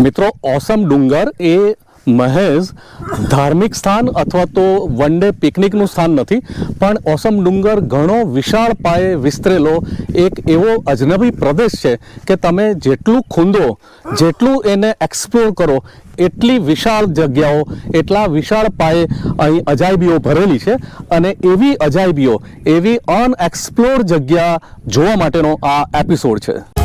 મિત્રો, ઓસમ ડુંગર એ મહેજ ધાર્મિક સ્થાન અથવા તો વન ડે પિકનિકનું સ્થાન નથી, પણ ઓસમ ડુંગર ઘણો વિશાળ પાયે વિસ્તરેલો એક એવો અજનબી પ્રદેશ છે કે તમે જેટલું ખૂંદો, જેટલું એને એક્સપ્લોર કરો, એટલી વિશાળ જગ્યાઓ, એટલા વિશાળ પાયે અહીં અજાયબીઓ ભરેલી છે અને એવી અજાયબીઓ, એવી અનએક્સપ્લોર જગ્યા જોવા માટેનો આ એપિસોડ છે.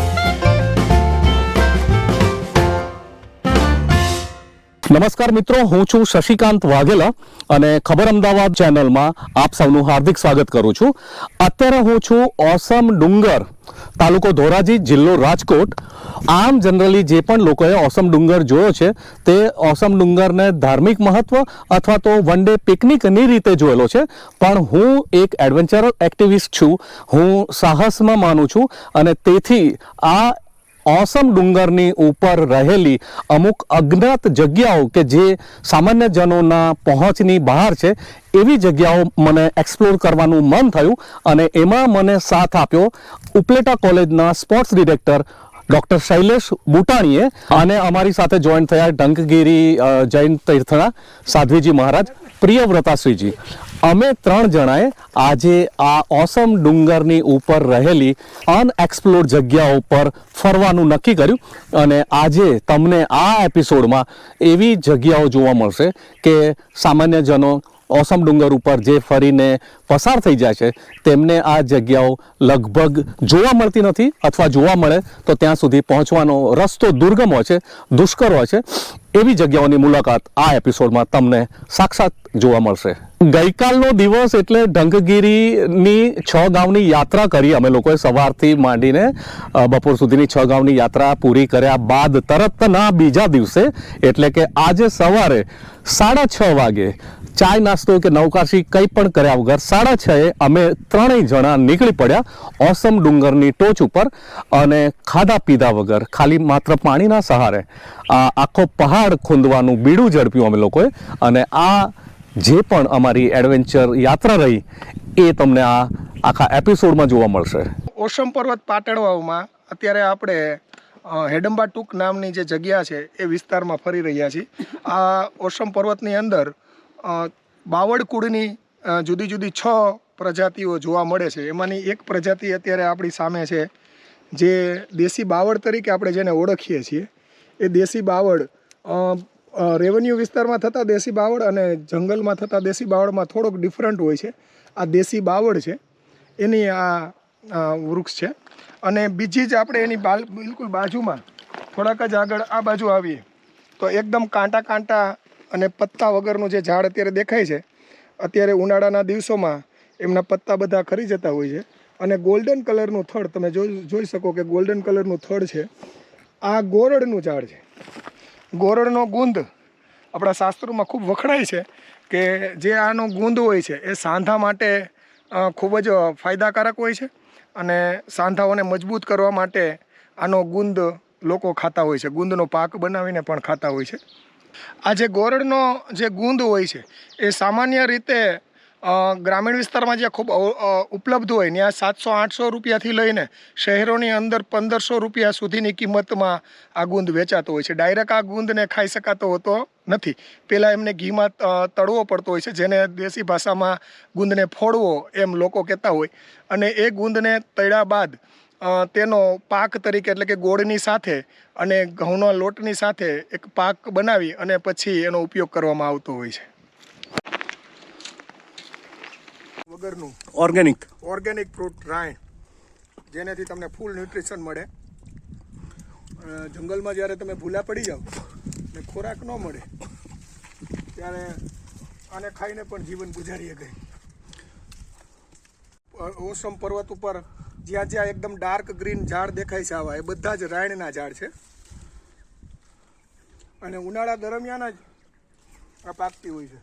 નમસ્કાર મિત્રો, હું છું શશિકાંત વાઘેલા અને ખબર અમદાવાદ ચેનલમાં આપ સૌનું હાર્દિક સ્વાગત કરું છું. અત્યારે હું છું ઓસમ ડુંગર તાલુકો ધોરાજી જિલ્લો રાજકોટ. આમ જનરલી જે પણ લોકોએ ઓસમ ડુંગર જોયો છે, તે ઓસમ ડુંગરને ધાર્મિક મહત્વ અથવા તો વન ડે પિકનિકની રીતે જોયેલો છે. પણ હું એક એડવેન્ચર એક્ટિવિસ્ટ છું. હું સાહસમાં માનું છું અને તેથી આ ઓસમ ડુંગરની ઉપર રહેલી અમુક અજ્ઞાત જગ્યાઓ કે જે સામાન્ય જનોના પહોંચની બહાર છે, એવી જગ્યાઓ મને એક્સપ્લોર કરવાનું મન થયું અને એમાં મને સાથ આપ્યો ઉપલેટા કોલેજના સ્પોર્ટ્સ ડિરેક્ટર ડૉક્ટર શૈલેષ બુટાણીએ અને અમારી સાથે જોઈન થયા ડંકગીરી જૈન તીર્થના સાધ્વીજી મહારાજ પ્રિયવ્રતાશ્રીજી. અમે ત્રણ જણાએ આજે આ ઓસમ ડુંગરની ઉપર રહેલી અનએક્સપ્લોર જગ્યાઓ પર ફરવાનું નક્કી કર્યું અને આજે તમને આ એપિસોડમાં એવી જગ્યાઓ જોવા મળશે કે સામાન્ય જનો ઓસમ ડુંગર ઉપર જે ફરીને પસાર થઈ જાય છે, તેમને આ જગ્યાઓ લગભગ જોવા મળતી નથી અથવા જોવા મળે તો ત્યાં સુધી પહોંચવાનો રસ્તો દુર્ગમ હોય છે, દુષ્કર હોય છે. એવી જગ્યાઓની મુલાકાત આ એપિસોડમાં તમને સાક્ષાત જોવા મળશે. ગઈકાલનો દિવસ એટલે ઢંગગીરીની છ ગામની યાત્રા કરી અમે લોકોએ સવારથી માંડીને બપોર સુધીની છ ગામની યાત્રા પૂરી કર્યા બાદ તરતના બીજા દિવસે, એટલે કે આજે સવારે સાડા છ વાગે ચાય નાસ્તો કે નૌકાશી કંઈ પણ કર્યા વગર સાડા છ એ અમે ત્રણેય જણા નીકળી પડ્યા ઓસમ ડુંગરની ટોચ ઉપર અને ખાધા પીધા વગર ખાલી માત્ર પાણીના સહારે. આ આખો પહાડ ખૂંદવાનું બીડું ઝડપ્યું અમે લોકોએ અને આ જે પણ અમારી એડવેન્ચર યાત્રા રહી એ તમને આ આખા એપિસોડમાં જોવા મળશે. ઓસમ પર્વત પાટણવામાં અત્યારે આપણે અ, હેડંબા ટૂંક નામની જે જગ્યા છે એ વિસ્તારમાં ફરી રહ્યા છીએ. આ ઓસમ પર્વતની અંદર અ, બાવળ કુળની જુદી જુદી છ પ્રજાતિઓ જોવા મળે છે. એમાંની એક પ્રજાતિ અત્યારે આપણી સામે છે જે દેશી બાવળ તરીકે આપણે જેને ઓળખીએ છીએ. એ દેશી બાવળ રેવન્યુ વિસ્તારમાં થતા દેશી બાવળ અને જંગલમાં થતા દેશી બાવળમાં થોડોક ડિફરન્ટ હોય છે. આ દેશી બાવળ છે એની આ વૃક્ષ છે. અને બીજી જ આપણે એની બાલ બિલકુલ બાજુમાં થોડાક જ આગળ આ બાજુ આવીએ તો એકદમ કાંટા કાંટા અને પત્તા વગરનું જે ઝાડ અત્યારે દેખાય છે, અત્યારે ઉનાળાના દિવસોમાં એમના પત્તા બધા ખરી જતા હોય છે. અને ગોલ્ડન કલરનું થડ, તમે જોઈ જોઈ શકો કે ગોલ્ડન કલરનું થડ છે. આ ગોરડનું ઝાડ છે. ગોરડનો ગુંદ આપણા શાસ્ત્રોમાં ખૂબ વખણાય છે કે જે આનો ગુંદ હોય છે, એ સાંધા માટે ખૂબ જ ફાયદાકારક હોય છે અને સાંધાઓને મજબૂત કરવા માટે આનો ગુંદ લોકો ખાતા હોય છે. ગુંદનો પાક બનાવીને પણ ખાતા હોય છે. આ જે ગોરડનો જે ગુંદ હોય છે, એ સામાન્ય રીતે ગ્રામીણ વિસ્તારમાં જ્યાં ખૂબ ઉપલબ્ધ હોય, ત્યાં સાતસો, આઠસો રૂપિયાથી લઈને શહેરોની અંદર પંદરસો રૂપિયા સુધીની કિંમતમાં આ ગુંદ વેચાતો હોય છે. ડાયરેક્ટ આ ગુંદને ખાઈ શકાતો હોતો નથી. પહેલાં એમને ઘીમાં તળવો પડતો હોય છે, જેને દેશી ભાષામાં ગુંદને ફોડવો એમ લોકો કહેતા હોય. અને એ ગુંદને તળ્યા બાદ તેનો પાક તરીકે એટલે કે ગોળની સાથે અને ઘઉંના લોટની સાથે એક પાક બનાવી અને પછી એનો ઉપયોગ કરવામાં આવતો હોય છે. વગરનું. ઓર્ગેનિક ઓર્ગેનિક ફ્રૂટ રાય. જેનાથી તમને ફૂલ ન્યુટ્રિશન મળે. જંગલમાં જ્યારે તમે ભૂલા પડી જાઓ ને ખોરાક ન મળે ત્યારે આને ખાઈને પણ જીવન ગુજારીએ ગઈ ઓસમ પર્વત ઉપર જ્યાં જ્યાં એકદમ ડાર્ક ગ્રીન ઝાડ દેખાય છે આવા એ બધા જ રાયણના ઝાડ છે. અને ઉનાળા દરમિયાન જ આ પાકતી હોય છે.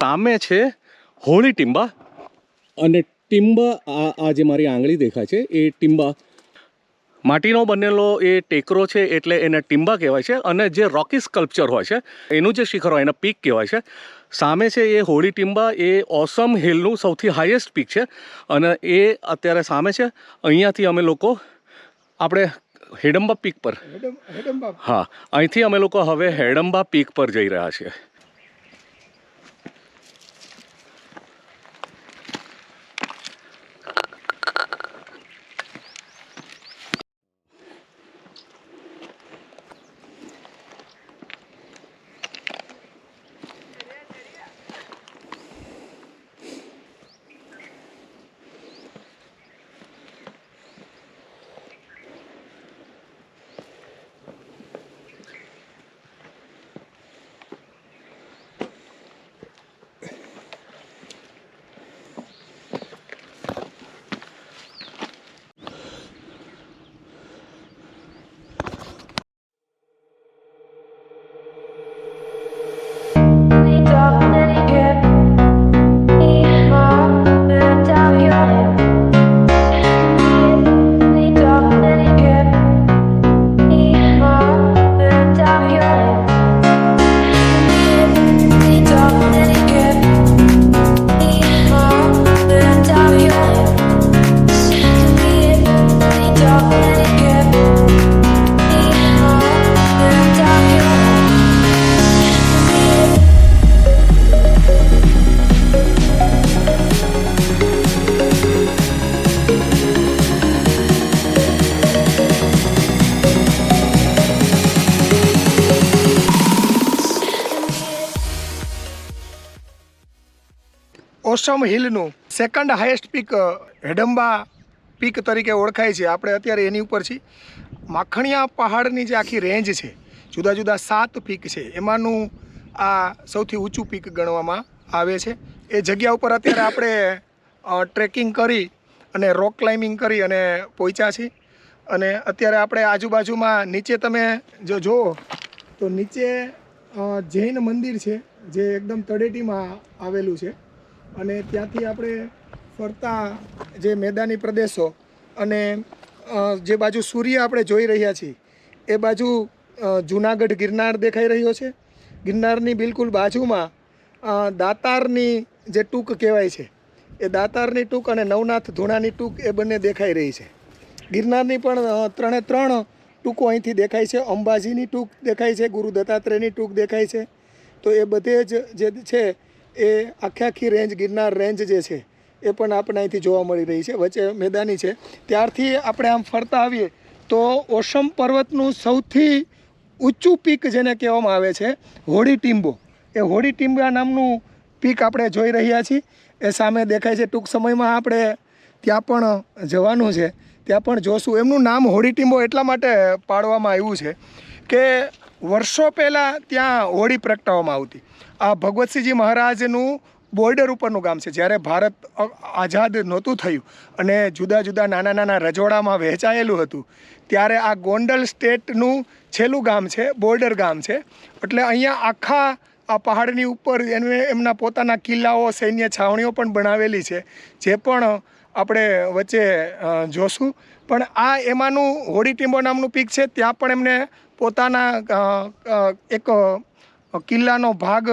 સામે છે હોળી ટીંબા. અને ટીંબા આ આ જે મારી આંગળી દેખાય છે એ ટીંબા માટીનો બનેલો એ ટેકરો છે એટલે એને ટીમ્બા કહેવાય છે અને જે રોકી સ્કલ્પચર હોય છે એનું જે શિખર હોય એને પીક કહેવાય છે. સામે છે એ હોળી ટીમ્બા એ ઓસમ હિલનું સૌથી હાઈએસ્ટ પીક છે અને એ અત્યારે સામે છે. અહીંયાથી અમે લોકો આપણે હેડમ્બા પીક પર હા અહીંથી અમે લોકો હવે હેડમ્બા પીક પર જઈ રહ્યા છીએ. Osam હિલનું second highest peak Hidimba peak તરીકે ઓળખાય છે. આપણે અત્યારે એની ઉપર છીએ. માખણિયા પહાડની જે આખી રેન્જ છે, જુદા જુદા સાત પીક છે. એમાંનું આ સૌથી ઊંચું પીક ગણવામાં આવે છે. એ જગ્યા ઉપર અત્યારે આપણે ટ્રેકિંગ કરી અને રોક ક્લાઇમ્બિંગ કરી અને પહોંચ્યા છીએ. અને અત્યારે આપણે આજુબાજુમાં નીચે તમે જો જુઓ, તો નીચે જૈન મંદિર છે, જે એકદમ તળેટીમાં આવેલું છે. અને ત્યાંથી આપણે ફરતા જે મેદાની પ્રદેશો અને જે બાજુ સૂર્ય આપણે જોઈ રહ્યા છીએ, એ બાજુ જૂનાગઢ ગિરનાર દેખાઈ રહ્યો છે. ગિરનારની બિલકુલ બાજુમાં દાતારની જે ટૂંક કહેવાય છે, એ દાતારની ટૂંક અને નવનાથ ધૂણાની ટૂંક એ બંને દેખાઈ રહી છે. ગિરનારની પણ ત્રણે ત્રણ ટૂંકો અહીંથી દેખાય છે. અંબાજીની ટૂંક દેખાય છે, ગુરુ દત્તાત્રેયની ટૂંક દેખાય છે. તો એ બધે જ જે છે એ આખે આખી રેન્જ ગિરનાર રેન્જ જે છે, એ પણ આપણને અહીંથી જોવા મળી રહી છે. વચ્ચે મેદાની છે. ત્યારથી આપણે આમ ફરતા આવીએ તો ઓસમ પર્વતનું સૌથી ઊંચું પીક જેને કહેવામાં આવે છે હોડી ટીમ્બો એ હોડી ટીમ્બા નામનું પીક આપણે જોઈ રહ્યા છીએ. એ સામે દેખાય છે, ટૂંક સમયમાં આપણે ત્યાં પણ જવાનું છે. ત્યાં પણ જોશું. એમનું નામ હોડી ટીમ્બો એટલા માટે પાડવામાં આવ્યું છે કે વર્ષો પહેલાં ત્યાં હોળી પ્રગટાવવામાં આવતી. આ ભગવતસિંહજી મહારાજનું બોર્ડર ઉપરનું ગામ છે. જ્યારે ભારત આઝાદ નહોતું થયું અને જુદા જુદા નાના નાના રજોડામાં વહેંચાયેલું હતું, ત્યારે આ ગોંડલ સ્ટેટનું છેલ્લું ગામ છે, બોર્ડર ગામ છે. એટલે અહીંયા આખા આ પહાડની ઉપર એને એમના પોતાના કિલ્લાઓ, સૈન્ય છાવણીઓ પણ બનાવેલી છે, જે પણ આપણે વચ્ચે જોશું. પણ આ એમાંનું હોળી ટીમ્બો નામનું પીક છે. ત્યાં પણ એમને પોતાના એક કિલ્લાનો ભાગ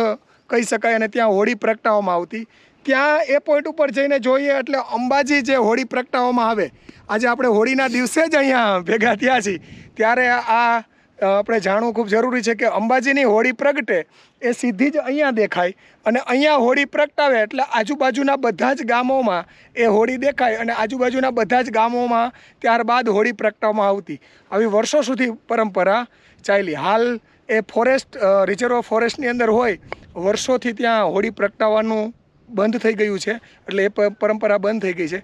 કહી શકાય અને ત્યાં હોળી પ્રગટાવવામાં આવતી. ત્યાં એ પોઈન્ટ ઉપર જઈને જોઈએ એટલે અંબાજી જે હોળી પ્રગટાવવામાં આવે, આજે આપણે હોળીના દિવસે જ અહીંયા ભેગા થયા છીએ. ત્યારે આ આપણે જાણવું ખૂબ જરૂરી છે કે અંબાજીની હોળી પ્રગટે એ સીધી જ અહીંયા દેખાય અને અહીંયા હોળી પ્રગટાવે એટલે આજુબાજુના બધા જ ગામોમાં એ હોળી દેખાય અને આજુબાજુના બધા જ ગામોમાં ત્યારબાદ હોળી પ્રગટાવવામાં આવતી. આવી વર્ષો સુધી પરંપરા ચાલી. હાલ એ ફોરેસ્ટ રિઝર્વ ફોરેસ્ટની અંદર હોય, વર્ષોથી ત્યાં હોળી પ્રગટાવવાનું બંધ થઈ ગયું છે. એટલે એ પરંપરા બંધ થઈ ગઈ છે.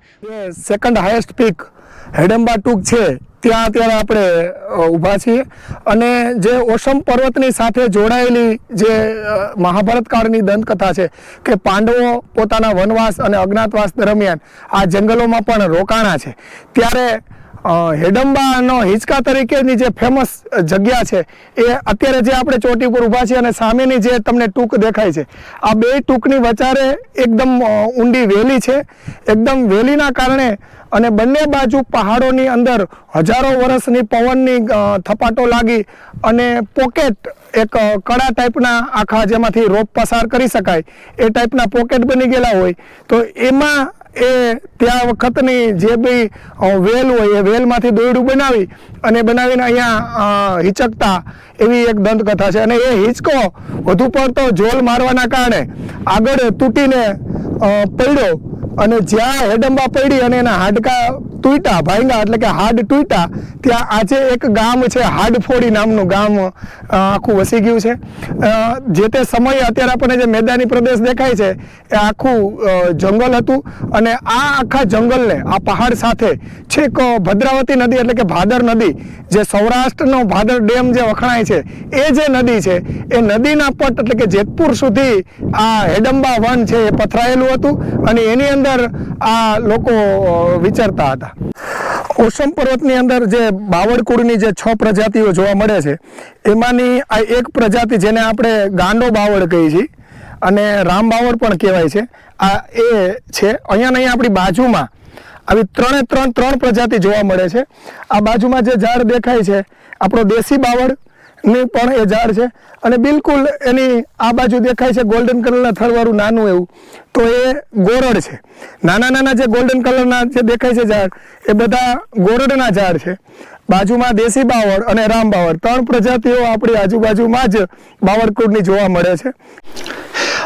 સેકન્ડ હાઈએસ્ટ પીક હેડમ્બા ટૂંક છે, ત્યાં અત્યારે આપણે ઊભા છીએ. અને જે ઓસમ પર્વતની સાથે જોડાયેલી જે મહાભારત કાળની દંતકથા છે કે પાંડવો પોતાના વનવાસ અને અજ્ઞાતવાસ દરમિયાન આ જંગલોમાં પણ રોકાણા છે. ત્યારે હેડમ્બાનો હિંચકા તરીકેની જે ફેમસ જગ્યા છે, એ અત્યારે જે આપણે ચોટી ઉપર ઊભા છીએ અને સામેની જે તમને ટૂંક દેખાય છે, આ બે ટૂંકની વચારે એકદમ ઊંડી વેલી છે. એકદમ વેલીના કારણે અને બંને બાજુ પહાડોની અંદર હજારો વર્ષની પવનની થપાટો લાગી અને પોકેટ એક કડા ટાઈપના આખા જેમાંથી રોપ પસાર કરી શકાય, એ ટાઈપના પોકેટ બની ગયેલા હોય. તો એમાં એ ત્યાં વખતની જે બી વેલ હોય, એ વેલમાંથી દોરડું બનાવી અને બનાવીને અહીંયા હિચકતા એવી એક દંતકથા છે. અને એ હિંચકો વધુ પડતો જોલ મારવાના કારણે આગળ તૂટીને પડ્યો. અને જ્યાં હેડંબા પડી અને એના હાડકા તૂટ્યા ભાંગા એટલે કે હાડ તૂટ્યા, ત્યાં આજે એક ગામ છે, હાડફોડી નામનું ગામ આખું વસી ગયું છે. જે તે સમયે અત્યારે આપણને જે મેદાની પ્રદેશ દેખાય છે, એ આખું જંગલ હતું. અને આ આખા જંગલને, આ પહાડ સાથે છેક ભદ્રાવતી નદી એટલે કે ભાદર નદી, જે સૌરાષ્ટ્રનો ભાદર ડેમ જે વખણાય છે, એ જે નદી છે, એ નદીના પટ એટલે કે જેતપુર સુધી આ હેડંબા વન છે એ પથરાયેલું હતું અને એની અંદર આ લોકો વિચારતા હતા. ઓસમ પર્વતની અંદર જે બાવળકુળની જે છ પ્રજાતિઓ જોવા મળે છે, એમાંની આ એક પ્રજાતિ જેને આપણે ગાંડો બાવળ કહીએ છીએ અને રામ બાવળ પણ કહેવાય છે, આ એ છે. અહીંયા નહીં, આપણી બાજુમાં આવી ત્રણે ત્રણ ત્રણ પ્રજાતિ જોવા મળે છે. આ બાજુમાં જે ઝાડ દેખાય છે, આપણો દેશી બાવળની પણ એ ઝાડ છે. અને બિલકુલ એની આ બાજુ દેખાય છે ગોલ્ડન કલરના થળવાળું નાનું એવું. તો એ ગોરડ છે. નાના નાના જે ગોલ્ડન કલરના જે દેખાય છે ઝાડ, એ બધા ગોરડના ઝાડ છે. બાજુમાં દેશી બાવળ અને રામ બાવળ. ત્રણ પ્રજાતિઓ આપણી આજુબાજુમાં જ બાવળકુળની જોવા મળે છે.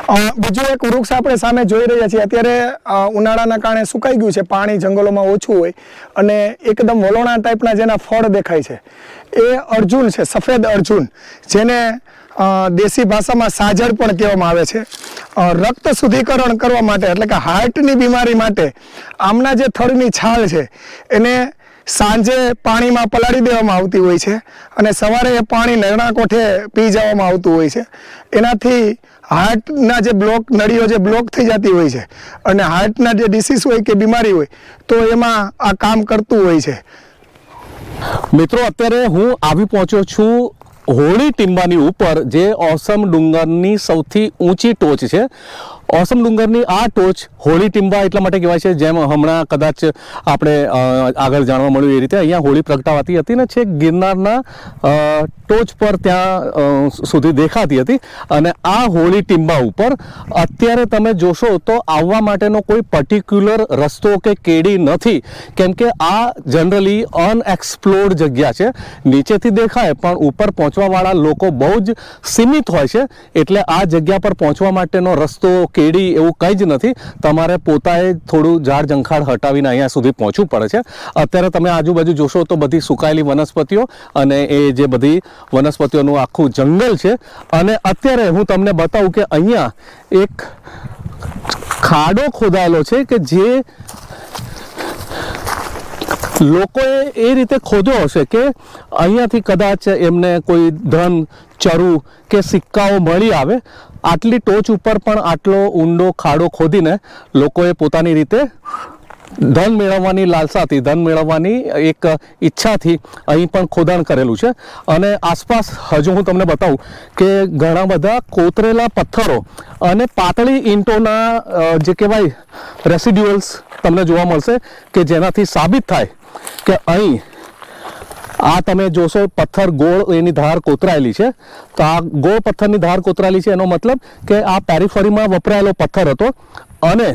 બીજું એક વૃક્ષ આપણે સામે જોઈ રહ્યા છીએ. અત્યારે ઉનાળાના કારણે સુકાઈ ગયું છે. પાણી જંગલોમાં ઓછું હોય અને એકદમ વલોણા ટાઈપના જેના ફળ દેખાય છે. એ અર્જુન છે, સફેદ અર્જુન, જેને દેશી ભાષામાં સાજળ પણ કહેવામાં આવે છે. રક્ત શુદ્ધિકરણ કરવા માટે, એટલે કે હાર્ટની બીમારી માટે, આમના જે થડની છાલ છે, એને સાંજે પાણીમાં પલાળી દેવામાં આવતી હોય છે અને સવારે એ પાણી નરણા કોઠે પી જવામાં આવતું હોય છે. એનાથી હાર્ટના જે બ્લોક, નળીઓ જે બ્લોક થઈ જતી હોય છે અને હાર્ટના જે ડિસીઝ હોય કે બીમારી હોય, તો એમાં આ કામ કરતું હોય છે. મિત્રો, અત્યારે હું આવી પહોંચ્યો છું હોળી ટીંબાની ઉપર, જે ઓસમ ડુંગરની સૌથી ઊંચી ટોચ છે. ઓસમ ડુંગરની આ ટોચ હોળી ટીંબા એટલા માટે કહેવાય છે, જેમ હમણાં કદાચ આપણે આગળ જાણવા મળ્યું એ રીતે, અહીંયા હોળી પ્રગટાવાતી હતી ને છેક ગિરનારના ટોચ પર ત્યાં સુધી દેખાતી હતી. અને આ હોળી ટીંબા ઉપર અત્યારે તમે જોશો તો આવવા માટેનો કોઈ પર્ટિક્યુલર રસ્તો કે કેડી નથી. કેમ કે આ જનરલી અનએક્સપ્લોર્ડ જગ્યા છે. નીચેથી દેખાય, પણ ઉપર પહોંચવાવાળા લોકો બહુ જ સીમિત હોય છે. એટલે આ જગ્યા પર પહોંચવા માટેનો રસ્તો કેડી એવું કંઈ જ નથી. તમારે પોતાએ થોડું ઝાડ ઝંખાડ હટાવીને અહીંયા સુધી પહોંચવું પડે છે. અત્યારે તમે આજુબાજુ જોશો તો બધી સુકાયેલી વનસ્પતિઓ અને એ જે બધી વનસ્પતિઓનું આખું જંગલ છે. અને અત્યારે હું તમને બતાવું કે અહીંયા એક ખાડો ખોદાયેલો છે કે જે લોકોએ એ રીતે ખોદ્યો હશે કે અહીંયાથી કદાચ એમને કોઈ ધન ચરુ કે સિક્કાઓ મળી આવે, આટલી ટોચ ઉપર પણ આટલો ઊંડો ખાડો ખોદીને લોકોએ પોતાની રીતે ધન મેળવવાની લાલસાથી, ધન મેળવવાની એક ઈચ્છાથી અહીં પણ ખોદાણ કરેલું છે. અને આસપાસ હજુ હું તમને બતાવું કે ઘણા બધા કોતરેલા પથ્થરો અને પાતળી ઈંટોના જે કહેવાય, રેસિડ્યુઅલ્સ તમને જોવા મળશે કે જેનાથી સાબિત થાય કે અહીં આ તમે જોશો, પથ્થર ગોળ એની ધાર કોતરાયેલી છે. તો આ ગોળ પથ્થરની ધાર કોતરાયેલી છે, એનો મતલબ કે આ પેરીફરીમાં વપરાયેલો પથ્થર હતો. અને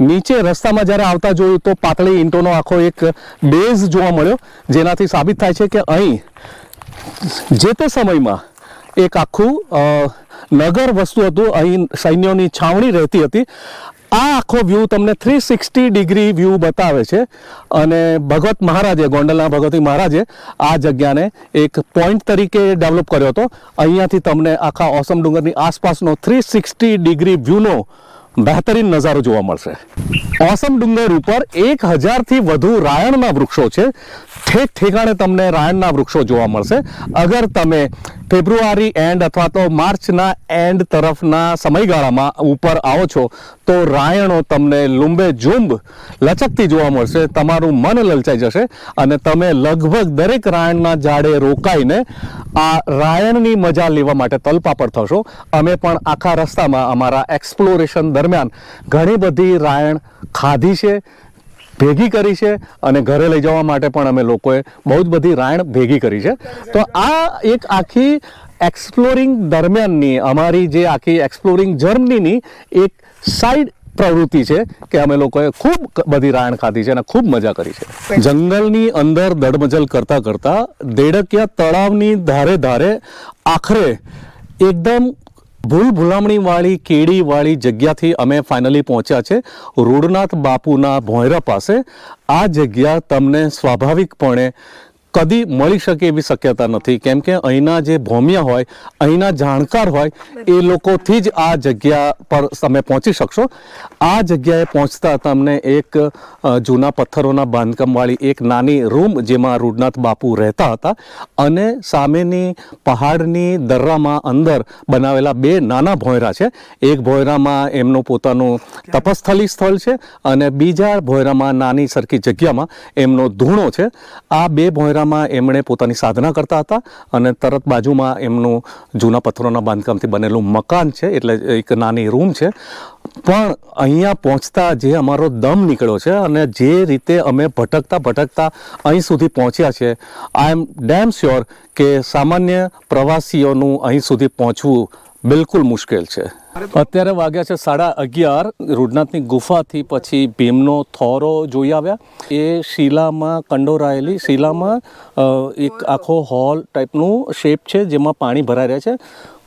નીચે રસ્તામાં જ્યારે આવતા જોયું તો પાતળી ઈંટોનો આખો એક બેઝ જોવા મળ્યો, જેનાથી સાબિત થાય છે કે અહીં જે તે સમયમાં એક આખું નગર વસ્તુ હતું. અહીં સૈન્યોની છાવણી રહેતી હતી. આ આખો વ્યૂ તમને થ્રી સિક્સટી ડિગ્રી વ્યૂ બતાવે છે. અને ભગવત મહારાજે, ગોંડલના ભગવતી મહારાજે આ જગ્યાને એક પોઈન્ટ તરીકે ડેવલપ કર્યો હતો. અહીંયાથી તમને આખા ઓસમ ડુંગરની આસપાસનો થ્રી સિક્સટી ડિગ્રી વ્યૂનો બહેતરીન નજારો જોવા મળશે. ઓસમ ડુંગર ઉપર એક હજારથી વધુ રાયણના વૃક્ષો છે. ઠેક ઠેકાણે તમને રાયણના વૃક્ષો જોવા મળશે. અગર તમે ફેબ્રુઆરી એન્ડ અથવા તો માર્ચના એન્ડ તરફના સમયગાળામાં ઉપર આવો છો, તો રાયણો તમને લુંબે જુંબ લચકતી જોવા મળશે, તમારું મન લલચાઈ જશે અને તમે લગભગ દરેક રાયણના ઝાડે રોકાઈને આ રાયણની મજા લેવા માટે તલપા પર થશો. અમે પણ આખા રસ્તામાં અમારા એક્સપ્લોરેશન દરમિયાન ઘણી બધી રાયણ ખાધી છે. ભેગી કરી છે અને ઘરે લઈ જવા માટે પણ અમે લોકોએ બહુ જ બધી રાયણ ભેગી કરી છે. તો આ એક આખી એક્સપ્લોરિંગ દરમિયાનની અમારી જે આખી એક્સપ્લોરિંગ જર્નીની એક સાઈડ પ્રવૃત્તિ છે કે અમે લોકોએ ખૂબ બધી રાયણ ખાધી છે અને ખૂબ મજા કરી છે. જંગલની અંદર દડમજલ કરતાં કરતાં દેડકિયા તળાવની ધારે ધારે આખરે એકદમ ભૂલ ભૂલામણી વાળી કેડી વાળી જગ્યાથી અમે ફાઇનલી પહોંચ્યા છે. રૂડનાથ બાપુના ભોંયરા પાસે. આ જગ્યા તમને સ્વાભાવિકપણે કદી મળી શકે એવી શક્યતા નથી. કેમ કે અહીંના જે ભોમિયા હોય, અહીંના જાણકાર હોય, એ લોકોથી જ આ જગ્યા પર તમે પહોંચી શકશો. આ જગ્યાએ પહોંચતા તમને એક જૂના પથ્થરોના બાંધકામવાળી એક નાની રૂમ જેમાં રૂડનાથ બાપુ રહેતા હતા અને સામેની પહાડની દર્રામાં અંદર બનાવેલા બે નાના ભોંયરા છે. એક ભોંયરામાં એમનું પોતાનું તપસ્થલી સ્થળ છે અને બીજા ભોંયરામાં નાની સરખી જગ્યામાં એમનો ધૂણો છે. આ બે ભોંયરામાં એમણે પોતાની સાધના કરતા હતા અને તરત બાજુમાં એમનું જૂના પથ્થરોના બાંધકામથી બનેલું મકાન છે, એટલે એક નાની રૂમ છે. પણ અહીંયા પહોંચતા જે અમારો દમ નીકળ્યો છે અને જે રીતે અમે ભટકતા ભટકતા અહીં સુધી પહોંચ્યા છે આઈ એમ ડેમ શ્યોર કે સામાન્ય પ્રવાસીઓનું અહીં સુધી પહોંચવું બિલકુલ મુશ્કેલ છે. અત્યારે વાગ્યા છે સાડા અગિયાર. રૂડનાથની ગુફાથી પછી ભીમનો થોરો જોઈ આવ્યા. એ શિલામાં કંડોરાયેલી, શિલામાં એક આખો હોલ ટાઈપનું શેપ છે જેમાં પાણી ભરાઈ રહે છે.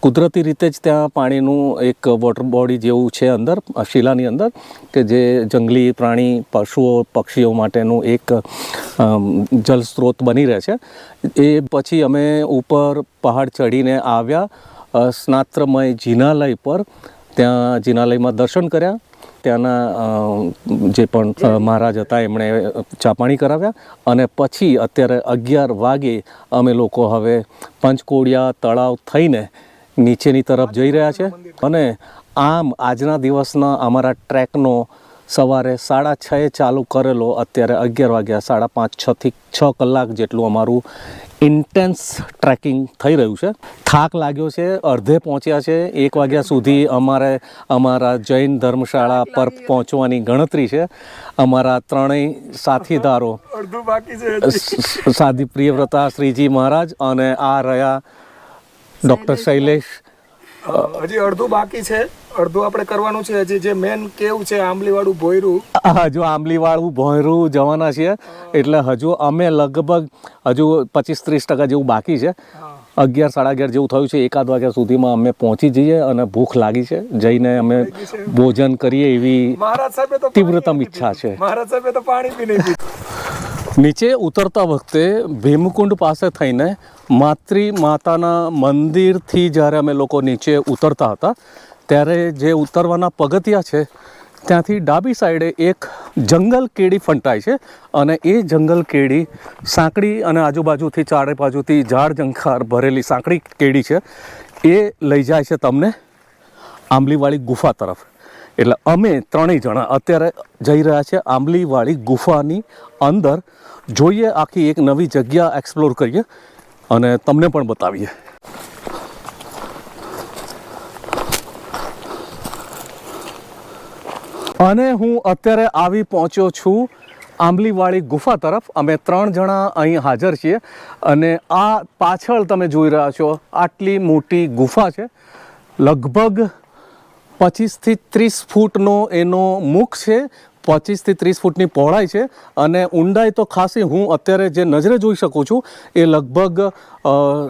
કુદરતી રીતે જ ત્યાં પાણીનું એક વોટર બોડી જેવું છે અંદર શિલાની અંદર, કે જે જંગલી પ્રાણી, પશુઓ, પક્ષીઓ માટેનું એક જલસ્ત્રોત જલ સ્ત્રોત બની રહે છે. એ પછી અમે ઉપર પહાડ ચડીને આવ્યા. સ્નાત્રમય જિનાલય પર ત્યાં જિનાલયમાં દર્શન કર્યા. ત્યાંના જે પણ મહારાજ હતા, એમણે ચાપાણી કરાવ્યા. અને પછી અત્યારે અગિયાર વાગે અમે લોકો હવે પંચકોડિયા તળાવ થઈને નીચેની તરફ જઈ રહ્યા છે. અને આમ આજના દિવસના અમારા ટ્રેકનો સવારે સાડા છએ ચાલુ કરેલો અત્યારે અગિયાર વાગ્યા, સાડા પાંચ છથી છ કલાક જેટલું અમારું ઇન્ટેન્સ ટ્રેકિંગ થઈ રહ્યું છે. થાક લાગ્યો છે અડધે પહોંચ્યા છે. એક વાગ્યા સુધી અમારે અમારા જૈન ધર્મશાળા પર પહોંચવાની ગણતરી છે. અમારા ત્રણેય સાથીદારો અડધું બાકી છે સ- સાદી પ્રિયવ્રતા શ્રીજી મહારાજ અને આ રહ્યા ડૉક્ટર શૈલેષ હજી અડધું બાકી છે. અડધું આપણે કરવાનું છે હજી. જે મેન કેવું છે આંબલીવાળું ભોયરું? હજુ આંબલીવાળું ભોયરું જવાના છીએ. એટલે હજુ અમે લગભગ હજુ પચીસ ત્રીસ ટકા જેવું બાકી છે. અગિયાર સાડા અગિયાર જેવું થયું છે. એકાદ વાગ્યા સુધીમાં અમે પહોંચી જઈએ અને ભૂખ લાગી છે. જઈને અમે ભોજન કરીએ એવી તીવ્રતમ ઈચ્છા છે. મહારાજ સાહેબે તો પાણી બી નહીં નીચે ઉતરતા વખતે ભીમકુંડ પાસે થઈને માતૃ માતાના મંદિરથી જ્યારે અમે લોકો નીચે ઉતરતા હતા ત્યારે જે ઉતરવાના પગથિયા છે, ત્યાંથી ડાબી સાઈડે એક જંગલ કેડી ફંટાય છે અને એ જંગલ કેડી સાંકડી અને આજુબાજુથી ચારે બાજુથી ઝાડ ઝંખાર ભરેલી સાંકડી કેડી છે. એ લઈ જાય છે તમને આંબલીવાળી ગુફા તરફ. એટલે અમે ત્રણેય જણા અત્યારે જઈ રહ્યા છે આંબલીવાળી ગુફાની અંદર. જોઈએ આખી એક નવી જગ્યા એક્સપ્લોર કરીએ અને તમને પણ બતાવીએ. અને હું અત્યારે આવી પહોંચ્યો છું આંબલીવાળી ગુફા તરફ. અમે ત્રણ જણા અહીં હાજર છીએ અને આ પાછળ તમે જોઈ રહ્યા છો, આટલી મોટી ગુફા છે. લગભગ પચીસથી ત્રીસ ફૂટનો એનો મુખ છે. પચીસથી ત્રીસ ફૂટની પહોળાઈ છે અને ઊંડાઈ તો ખાસી. હું અત્યારે જે નજરે જોઈ શકું છું એ લગભગ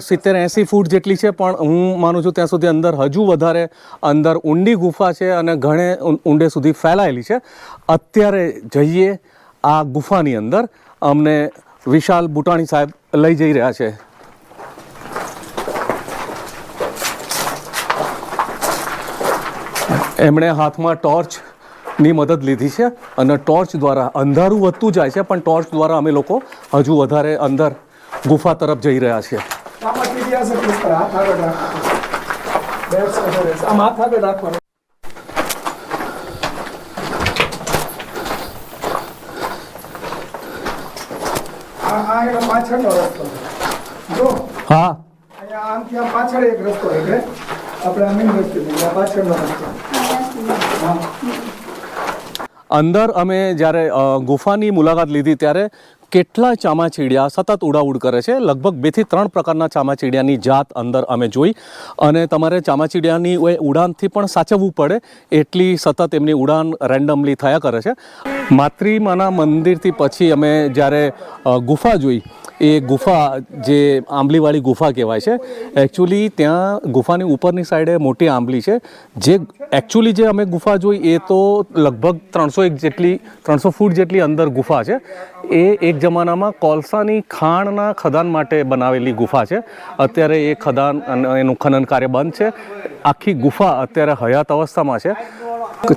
સિત્તેર એંસી ફૂટ જેટલી છે, પણ હું માનું છું ત્યાં સુધી અંદર હજુ વધારે અંદર ઊંડી ગુફા છે અને ઘણે ઊંડે સુધી ફેલાયેલી છે. અત્યારે જઈએ આ ગુફાની અંદર. અમને વિશાલ બુટાણી સાહેબ લઈ જઈ રહ્યા છે. એમણે હાથમાં ટોર્ચ ની મદદ લીધી છે અને ટોર્ચ દ્વારા અંધારું વધતું જાય છે પણ ટોર્ચ દ્વારા અમે લોકો હજુ વધારે અંદર ગુફા તરફ જઈ રહ્યા છીએ. આમાં સીધી હશે પ્લીઝ પર હાથ આગળ રાખો. That's what it is. આમ હાથ આગળ રાખવાનો. આ આ એનો પાછળનો રસ્તો છે. જો. હા. અહીંયા આમ ત્યાં પાછળ એક રસ્તો આપણે આ મેઇન રસ્તો પાછળનો રસ્તો હા. અંદર અમે જ્યારે ગુફાની મુલાકાત લીધી ત્યારે કેટલા ચામાચીડિયા સતત ઉડાઉડ કરે છે. લગભગ બેથી ત્રણ પ્રકારના ચામાચીડિયાની જાત અંદર અમે જોઈ અને તમારે ચામાચીડિયાની ઉડાનથી પણ સાચવવું પડે એટલી સતત એમની ઉડાન રેન્ડમલી થયા કરે છે. માતૃમાના મંદિરથી પછી અમે જ્યારે ગુફા જોઈ એ ગુફા જે આંબલીવાળી ગુફા કહેવાય છે એકચ્યુઅલી ત્યાં ગુફાની ઉપરની સાઈડે મોટી આંબલી છે. જે એકચ્યુઅલી જે અમે ગુફા જોઈ એ તો લગભગ ત્રણસો એક જેટલી, ત્રણસો ફૂટ જેટલી અંદર ગુફા છે. એ એક જમાનામાં કોલસાની ખાણના ખદાન માટે બનાવેલી ગુફા છે. અત્યારે એ ખદાન એનું ખનન કાર્ય બંધ છે. આખી ગુફા અત્યારે હયાત અવસ્થામાં છે.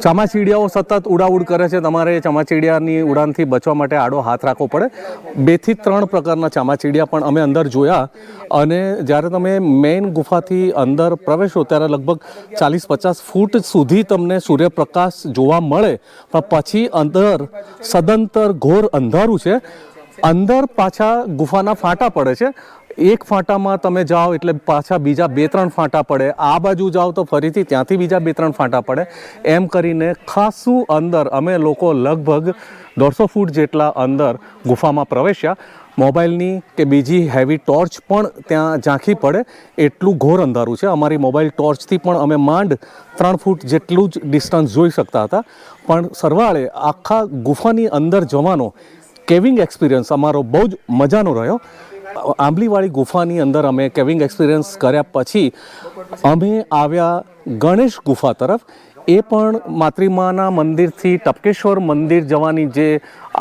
ચામાચીડિયાઓ સતત ઉડાઉડ કરે છે. તમારે ચમાચીડિયાની ઉડાનથી બચવા માટે આડો હાથ રાખવો પડે. બેથી ત્રણ પ્રકારના ચામાચીડિયા પણ અમે અંદર જોયા અને જ્યારે તમે મેઇન ગુફાથી અંદર પ્રવેશો ત્યારે લગભગ ચાલીસ પચાસ ફૂટ સુધી તમને સૂર્યપ્રકાશ જોવા મળે. પણ પછી અંદર સદંતર ઘોર અંધારું છે. અંદર પાછા ગુફાના ફાંટા પડે છે. એક ફાંટામાં તમે જાઓ એટલે પાછા બીજા બે ત્રણ ફાંટા પડે. આ બાજુ જાઓ તો ફરીથી ત્યાંથી બીજા બે ત્રણ ફાંટા પડે. એમ કરીને ખાસું અંદર અમે લોકો લગભગ દોઢસો ફૂટ જેટલા અંદર ગુફામાં પ્રવેશ્યા. મોબાઈલની કે બીજી હેવી ટોર્ચ પણ ત્યાં ઝાંખી પડે. એટલું ઘોર અંધારું છે. અમારી મોબાઈલ ટોર્ચથી પણ અમે માંડ ત્રણ ફૂટ જેટલું જ ડિસ્ટન્સ જોઈ શકતા હતા. પણ સરવાળે આખા ગુફાની અંદર જવાનો કેવિંગ એક્સપિરિયન્સ અમારો બહુ જ મજાનો રહ્યો. આંબલીવાળી ગુફાની અંદર અમે કેવિંગ એક્સપિરિયન્સ કર્યા પછી અમે આવ્યા ગણેશ ગુફા તરફ. એ પણ માતૃમાના મંદિરથી ટપકેશ્વર મંદિર જવાની જે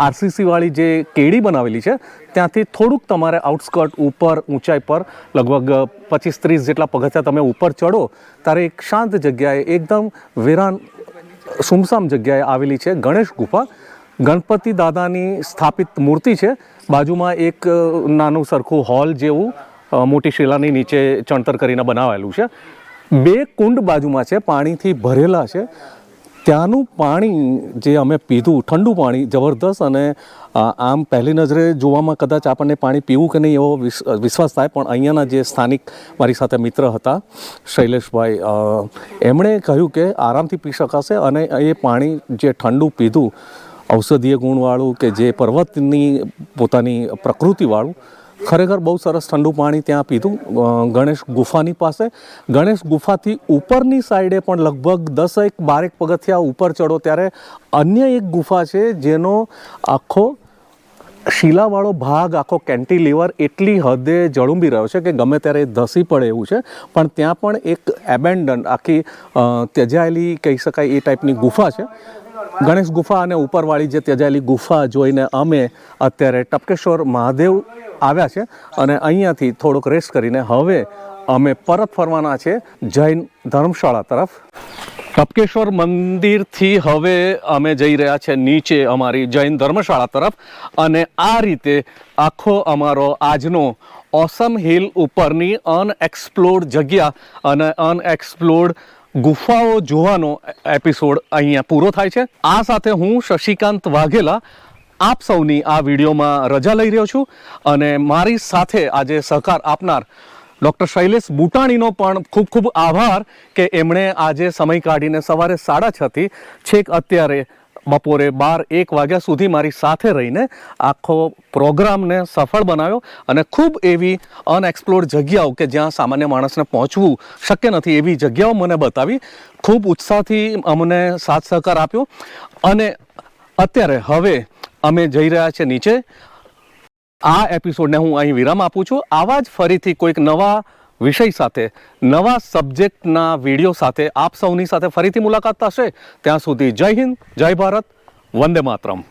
આરસીસીવાળી જે કેડી બનાવેલી છે, ત્યાંથી થોડુંક તમારે આઉટસ્કર્ટ ઉપર ઊંચાઈ પર, લગભગ પચીસ ત્રીસ જેટલા પગથિયા તમે ઉપર ચડો, ત્યારે એક શાંત જગ્યાએ, એકદમ વેરાન, સુમસામ જગ્યાએ આવેલી છે ગણેશ ગુફા. ગણપતિ દાદાની સ્થાપિત મૂર્તિ છે. બાજુમાં એક નાનું સરખું હોલ જેવું મોટી શિલાની નીચે ચણતર કરીને બનાવેલું છે. બે કુંડ બાજુમાં છે, પાણીથી ભરેલા છે. ત્યાંનું પાણી જે અમે પીધું, ઠંડુ પાણી, જબરદસ્ત અને આમ પહેલી નજરે જોવામાં કદાચ આપણને પાણી પીવું કે નહીં એવો વિસ- વિશ્વાસ થાય, પણ અહીંયાના જે સ્થાનિક મારી સાથે મિત્ર હતા, શૈલેષભાઈ એમણે કહ્યું કે આરામથી પી શકાશે અને એ પાણી જે ઠંડુ પીધું ઔષધીય ગુણવાળું કે જે પર્વતની પોતાની પ્રકૃતિવાળું, ખરેખર બહુ સરસ ઠંડુ પાણી ત્યાં પીધું. ગણેશ ગુફાની પાસે. ગણેશ ગુફાથી ઉપરની સાઈડે પણ લગભગ દસ એક બારેક પગથિયા ઉપર ચડો ત્યારે અન્ય એક ગુફા છે જેનો આખો શિલાવાળો ભાગ, આખો કેન્ટીલિવર એટલી હદે જળુંબી રહ્યો છે કે ગમે ત્યારે ધસી પડે એવું છે. પણ ત્યાં પણ એક એબેન્ડન આખી ત્યજાયેલી કહી શકાય એ ટાઈપની ગુફા છે. ગણેશ ગુફા અને ઉપરવાળી જે ત્યજાયેલી ગુફા જોઈને અમે અત્યારે ટપકેશ્વર મહાદેવ આવ્યા છે અને અહીંયાથી થોડોક રેસ્ટ કરીને હવે અમે પરત ફરવાના છે જૈન ધર્મશાળા તરફ. ટપકેશ્વર મંદિરથી હવે અમે જઈ રહ્યા છે નીચે અમારી જૈન ધર્મશાળા તરફ અને આ રીતે આખો અમારો આજનો ઓસમ હિલ ઉપરની અનએક્સપ્લોર્ડ જગ્યા અને અનએક્સપ્લોર્ડ ગુફાઓ જોવાનો એપિસોડ અહીંયા પૂરો થાય છે. આ સાથે હું શશિકાંત વાઘેલા આપ સૌની આ વિડીયોમાં રજા લઈ રહ્યો છું અને મારી સાથે આજે સહકાર આપનાર ડૉક્ટર શૈલેષ બુટાણીનો પણ ખૂબ ખૂબ આભાર કે એમણે આજે સમય કાઢીને સવારે સાડા છથી છેક અત્યારે બપોરે બાર એક વાગ્યા સુધી મારી સાથે રહીને આખો પ્રોગ્રામને સફળ બનાવ્યો અને ખૂબ એવી અનએક્સપ્લોર્ડ જગ્યાઓ કે જ્યાં સામાન્ય માણસને પહોંચવું શક્ય નથી એવી જગ્યાઓ મને બતાવી. ખૂબ ઉત્સાહથી અમને સાથ સહકાર આપ્યો અને અત્યારે હવે અમે જઈ રહ્યા છીએ નીચે. આ એપિસોડને હું અહીં વિરામ આપું છું. આવા જ ફરીથી કોઈક નવા વિષય સાથે, નવા સબ્જેક્ટના વીડિયો સાથે આપ સૌની સાથે ફરીથી મુલાકાત થશે. ત્યાં સુધી જય હિન્દ, જય ભારત, વંદે માતરમ.